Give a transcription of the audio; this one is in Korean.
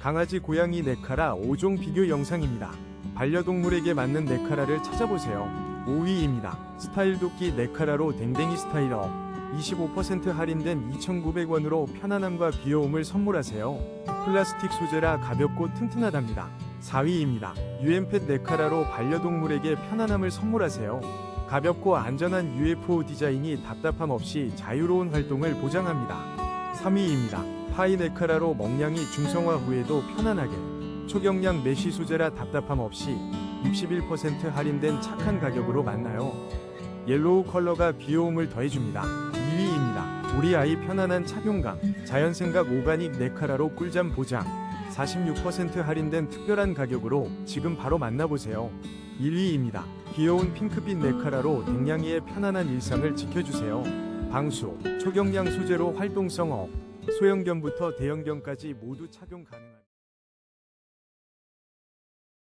강아지 고양이 네카라 5종 비교 영상입니다. 반려동물에게 맞는 네카라를 찾아보세요. 5위입니다. 스타일 도끼 네카라로 댕댕이 스타일업 25% 할인된 2,900원으로 편안함과 귀여움을 선물하세요. 플라스틱 소재라 가볍고 튼튼하답니다. 4위입니다. UM펫 네카라로 반려동물에게 편안함을 선물하세요. 가볍고 안전한 UFO 디자인이 답답함 없이 자유로운 활동을 보장합니다. 3위입니다. 파이 네카라로 먹량이 중성화 후에도 편안하게 초경량 메쉬 소재라 답답함 없이 61% 할인된 착한 가격으로 만나요. 옐로우 컬러가 귀여움을 더해줍니다. 2위입니다. 우리 아이 편안한 착용감 자연생각 오가닉 네카라로 꿀잠 보장 46% 할인된 특별한 가격으로 지금 바로 만나보세요. 1위입니다. 귀여운 핑크빛 네카라로 댕냥이의 편안한 일상을 지켜주세요. 방수, 초경량 소재로 활동성 업, 소형견부터 대형견까지 모두 착용 가능한